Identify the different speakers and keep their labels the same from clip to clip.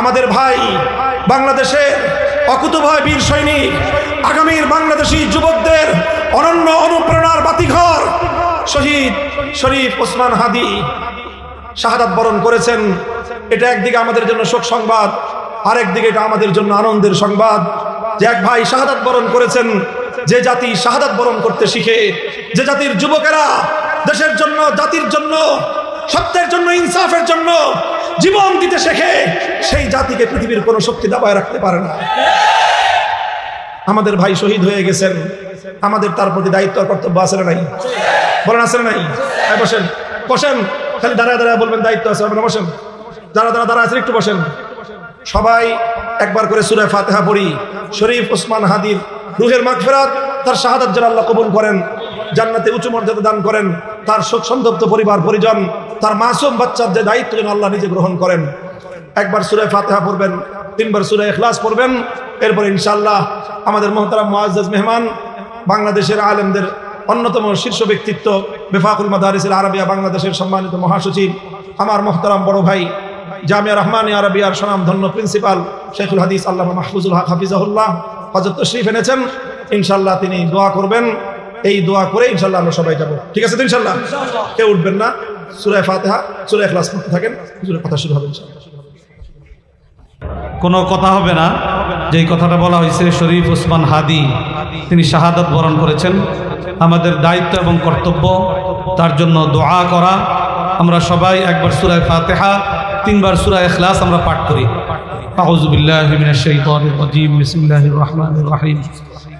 Speaker 1: আমাদের ভাই বাংলাদেশের অকুতভয় বীর সৈনিক, আগামীর বাংলাদেশি যুবকদের অনন্য অনুপ্রেরণার বাতিঘর শহীদ শরীফ ওসমান হাদি। শাহাদাত বরণ করেছেন। এটা একদিকে আমাদের জন্য শোক সংবাদ, আরেকদিকে এটা আমাদের জন্য আনন্দের সংবাদ। যে এক ভাই শাহাদাত বরণ করেছেন, যে জাতি শাহাদাত বরণ করতে শিখে, যে জাতির যুবকেরা দেশের জন্য, জাতির জন্য, সত্যের জন্য, ইনসাফের জন্য জীবন দিতে শেখে সেই জাতিকে পৃথিবীর কোনো শক্তি দাবায় রাখতে পারে না। আমাদের ভাই শহীদ হয়ে গেছেন। আমাদের তার প্রতি দায়িত্ব আর কর্তব্য আছে নাই? বলেন আছে নাই? হ্যাঁ, বসেন। বসেন। খালি দাঁড়ায় দাঁড়ায় বলবেন দায়িত্ব আছে বসেন। যারা যারা দাঁড়া আছেন একটু বসেন। সবাই একবার করে সুরায় ফাতেহা পড়ি। শরীফ ওসমান হাদির রুহের মাগফিরাত তার শাহাদাত যেন আল্লাহ কবুল করেন জান্নাতে উঁচু মর্যাদা দান করেন। তার শোক সন্তপ্ত পরিবার, পরিজন, তার মাসুম বাচ্চার যে দায়িত্ব যেন আল্লাহ নিজে গ্রহণ করেন। একবার সুরায় ফাতেহা পড়বেন, তিনবার সুরায় এখলাস পড়বেন, এরপর ইনশাল্লাহ আমাদের মোহতারাম মুআজ্জাজ মেহমান, বাংলাদেশের আলেমদের অন্যতম শীর্ষ ব্যক্তিত্ব বেফাকুল মাদারিসের আরবিয়া বাংলাদেশের সম্মানিত মহাসচিব, আমার মোহতারাম বড় ভাই জামিয়া রহমান আরবিয়ার সুনাম ধন্য প্রিন্সিপাল শেখুল হাদিস আল্লাহ মাহফুজুল হক হাফিজাহুল্লাহ হজরত তশরিফ এনেছেন। ইনশাল্লাহ তিনি দোয়া করবেন। এই দোয়া করে ইনশাল্লাহ আমরা সবাই যাব। ঠিক আছে তো ইনশাল্লাহ কেউ উঠবেন না। সুরায় ফাতেহা সুরায় ক্লাস করতে থাকেন হুজুরের কথা শুরু হবে
Speaker 2: কোনো কথা হবে না। যে কথাটা বলা হয়েছে শরীফ ওসমান হাদি তিনি শাহাদাত বরণ করেছেন। আমাদের দায়িত্ব এবং কর্তব্য তার জন্য দোয়া করা। আমরা সবাই একবার সুরায় ফাতেহা তিনবার সুরায় এখলাস আমরা পাঠ করি। আউজুবিল্লাহ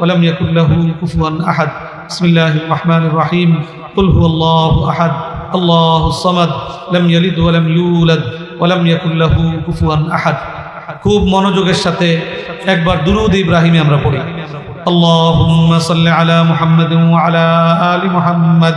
Speaker 2: ولم يكن له كفوا أحد بسم الله الرحمن الرحيم قل هو الله أحد الله الصمد لم يلد ولم يولد ولم يكن له كفوا أحد খুব মনোযোগের সাথে একবার দুরুদ ইব্রাহিমে আমরা পড়ি اللهم صل على محمد وعلى آل محمد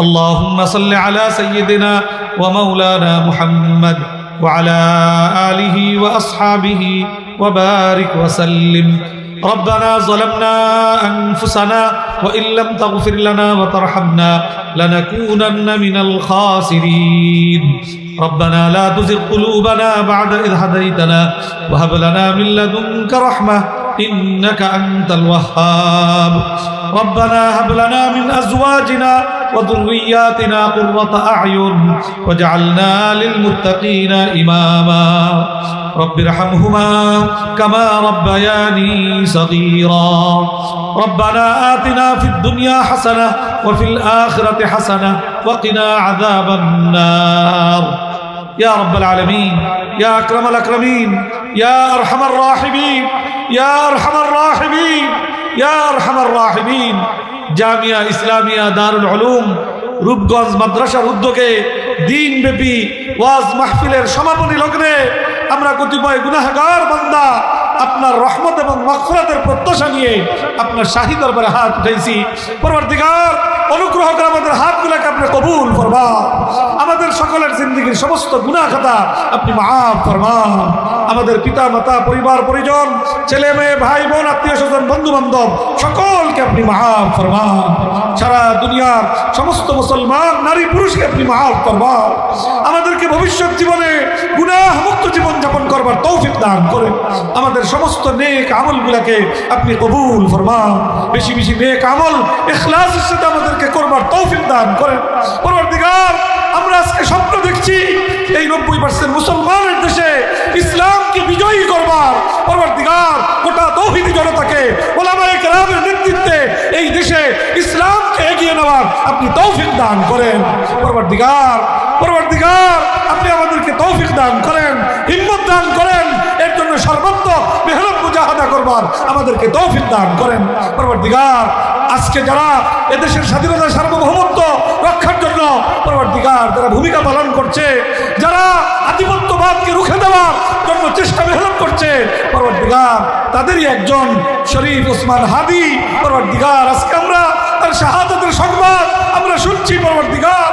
Speaker 2: اللهم صل على سيدنا ومولانا محمد وعلى آله وأصحابه وبارك وسلم. ربنا ظلمنا أنفسنا وإن لم تغفر لنا وترحمنا لنكونن من الخاسرين. ربنا لا تزغ قلوبنا بعد إذ هديتنا وهب لنا من لدنك رحمة إنك أنت الوهاب. ربنا هب لنا من أزواجنا وذرياتنا قرة أعين واجعلنا للمتقين إماما. رب ارحمهما كما ربياني صغيرا. ربنا آتنا في الدنيا حسنة وفي الآخرة حسنة وقنا عذاب النار. يا رب العالمين يا أكرم الأكرمين يا أرحم الراحمين يا أرحم الراحمين يا أرحم الراحمين. জামিয়া ইসলামিয়া দারুল আলুম রূপগঞ্জ মাদ্রাসার উদ্যোগে দিনব্যাপী ওয়াজ মাহফিলের সমাপনী লগ্নে আমরা কতিপয় গুনাহগার বান্দা আপনার রহমত এবং মকফরাতের প্রত্যাশা নিয়ে আপনার শাহী দরবারে হাত উঠেছি পরবর্তীকার অনুগ্রহ করে আমাদের হাতগুলোকে আপনি কবুল করবা আমাদের সকলের জিন্দগির সমস্ত গুনাহ খাতা আপনি মাফ ফরমান। আমাদের পিতা মাতা পরিবার, পরিজন, ছেলে মেয়ে, ভাই, বোন, আত্মীয় স্বজন বন্ধু বান্ধব সকলকে আপনি মাফ ফরমান। সারা দুনিয়ার সমস্ত মুসলমান, নারী, পুরুষকে আপনি মাফ করবার আমাদেরকে ভবিষ্যৎ জীবনে গুনাহ মুক্ত জীবন যাপন করবার তৌফিক দান করেন। আমাদের সমস্ত নেক আমলগুলোকে আপনি কবুল ফরমান। বেশি বেশি নেক আমল ইখলাসের সাথে আমাদেরকে করবার তৌফিক দান করেন। পরবর্তীকার, আমরা আজকে স্বপ্ন দেখছি এই নব্বই পার্সেন্ট মুসলমানের দেশে ইসলামকে বিজয়ী করবার। পরবর্তীকার, গোটা তৌহিদি জনতাকে
Speaker 3: ওলামায় গ্রামের নেতৃত্বে এই দেশে ইসলামকে এগিয়ে নেওয়ার আপনি তৌফিক দান করেন। পরবর্তীকার পরবর্তীকার, আপনি আমাদেরকে তৌফিক দান করেন, হিম্মত দান করেন। এর জন্য সর্বত্র মেহনত মুজাহাদা করবার আমাদেরকে তৌফিক দান করেন। পরবর্তীকার, আজকে যারা এদেশের স্বাধীনতা সার্বভৌমত্ব রক্ষার জন্য পরবর্তীকার যারা ভূমিকা পালন করছে, যারা আধিপত্যবাদকে রুখে দেওয়ার জন্য চেষ্টা মেহনত করছে, পরবর্তীকার তাদেরই একজন শরীফ ওসমান হাদি। পরবর্তীকার, আজকে আমরা তার শাহাদাতের সংবাদ আমরা শুনছি, পরবর্তীকার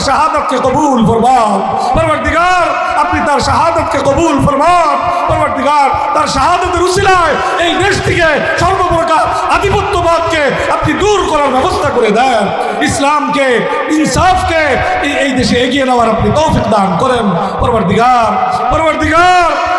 Speaker 3: তার শাহাদতকে কবুল ফরমান। পরবর্তীকার, আপনি তার শাহাদতকে কবুল ফরমান। পরবর্তীকার, তার শাহাদতের উসিলায় এই দেশ থেকে সর্বপ্রকার আধিপত্যবাদকে আপনি দূর করার ব্যবস্থা করে দেন। ইসলামকে, ইনসাফকে এই- দেশে এগিয়ে নেওয়ার আপনি তৌফিক দান করেন। পরবর্তীকার পরবর্তীকার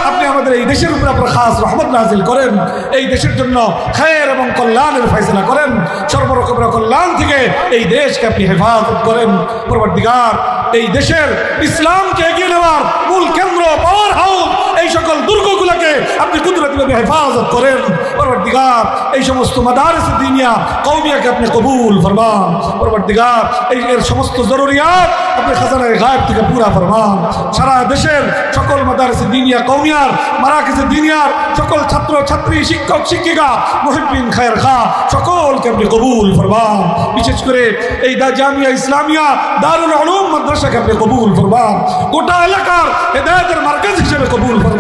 Speaker 3: আমাদের এই দেশের উপরে আপনার খাস রহমত নাজিল করেন। এই দেশের জন্য খায়ের এবং কল্যাণের ফয়সলা করেন। সর্বরকমের কল্যাণ থেকে এই দেশকে আপনি হেফাজত করেন। পরবর্তীকার, এই দেশের ইসলামকে এগিয়ে নেওয়ার মূল কেন্দ্র পাওয়ার হাউস এই সকল দুর্গগুলোকে আপনি কুদরতিভাবে হেফাজত করেন। পরবর্তীকার, এই সমস্ত মাদারিস দিনিয়া কৌমিয়াকে আপনি কবুল ফরমান। পরবর্তীকার, এই এর সমস্ত জরুরিয়াত আপনি খাজানায় গায়েব থেকে পুরা ফরমান। সারা দেশের সকল মাদারিস দিনিয়া কৌমিয়ার মারাকিসে দিনিয়ার সকল ছাত্র, ছাত্রী, শিক্ষক, শিক্ষিকা মহিবিন খায়ের খা, সকলকে আপনি কবুল ফরমান। বিশেষ করে এই দা জামিয়া ইসলামিয়া দারুল উলুম মাদ্রাসাকে আপনি কবুল ফরমান। গোটা এলাকার হেদায়তের মার্কাজ হিসেবে কবুল ফরমান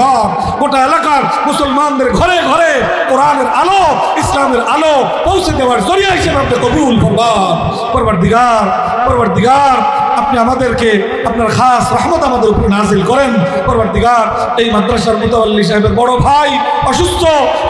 Speaker 3: গোটা এলাকার মুসলমানদের ঘরে ঘরে কোরআনের আলো, ইসলামের আলো পৌঁছে দেওয়ার জরিয়া হিসেবে আপনি কবুল দিগার পরবর্তীকার পরবর্তীকার আপনি আমাদেরকে আপনার খাস রহমত আমাদের উপর নাজিল করেন। পরবর্তীকার, এই মাদ্রাসার মুতাল্লি সাহেবের বড় ভাই অসুস্থ,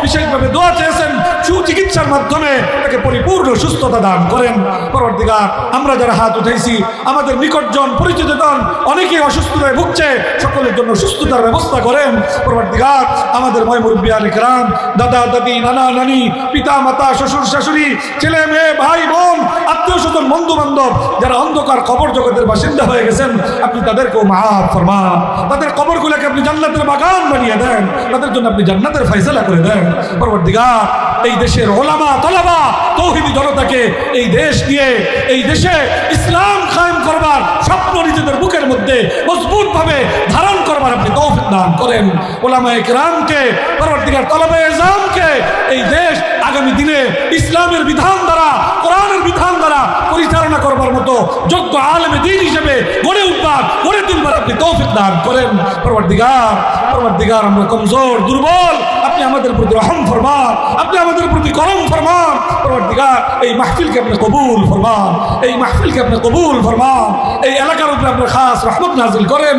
Speaker 3: বিশেষভাবে দোয়া চেয়েছেন, সুচিকিৎসার মাধ্যমে তাকে পরিপূর্ণ সুস্থতা দান করেন। পরবর্তীকার, আমরা যারা হাত উঠাইছি, আমাদের নিকটজন পরিচিতজন অনেকেই হয়ে ভুগছে, সকলের জন্য সুস্থতার ব্যবস্থা করেন। পরবর্তীকার, আমাদের ময় মুরব্বী আলিকরাম দাদা, দাদি, নানা, নানি, পিতা, মাতা, শ্বশুর, শাশুড়ি, ছেলে, মেয়ে, ভাই, বোন, আত্মীয় স্বজন বন্ধু বান্ধব যারা অন্ধকার খবর কবর জগতের বাসিন্দা হয়ে গেছেন, আপনি তাদেরকেও মাফ ফরমা তাদের কবরগুলোকে আপনি জান্নাতের বাগান বানিয়ে দেন। তাদের জন্য আপনি জান্নাতের ফাইসলা করে দেন। পরবর্তীকার, এই দেশের ওলামা, তলাবা, তৌহিদি জনতাকে এই দেশ দিয়ে, এই দেশে ইসলাম কায়েম করবার স্বপ্ন নিজেদের বুকের মধ্যে মজবুত ভাবে ধারণ করবার আপনি দান করেন। ওলামা একরামকে পরবর্তীকার তলাবা এজামকে এই দেশ আগামী দিনে ইসলামের বিধান দ্বারা, কোরআনের বিধান দ্বারা পরিচালনা করবার মতো যোগ্য আলেমে দিন হিসেবে গড়ে উঠবার, গড়ে তুলবার আপনি তৌফিক দান করেন। পরবর্তীকার পরবর্তীকার আমরা কমজোর, দুর্বল, আপনি আমাদের প্রতি রহম ফরমান, আপনি আমাদের প্রতি করম ফরমান। পরবর্তীকার, এই মাহফিলকে আপনি কবুল ফরমান, এই মাহফিলকে আপনি কবুল ফরমান, এই এলাকার উপরে আপনার খাস রহমত নাজিল করেন।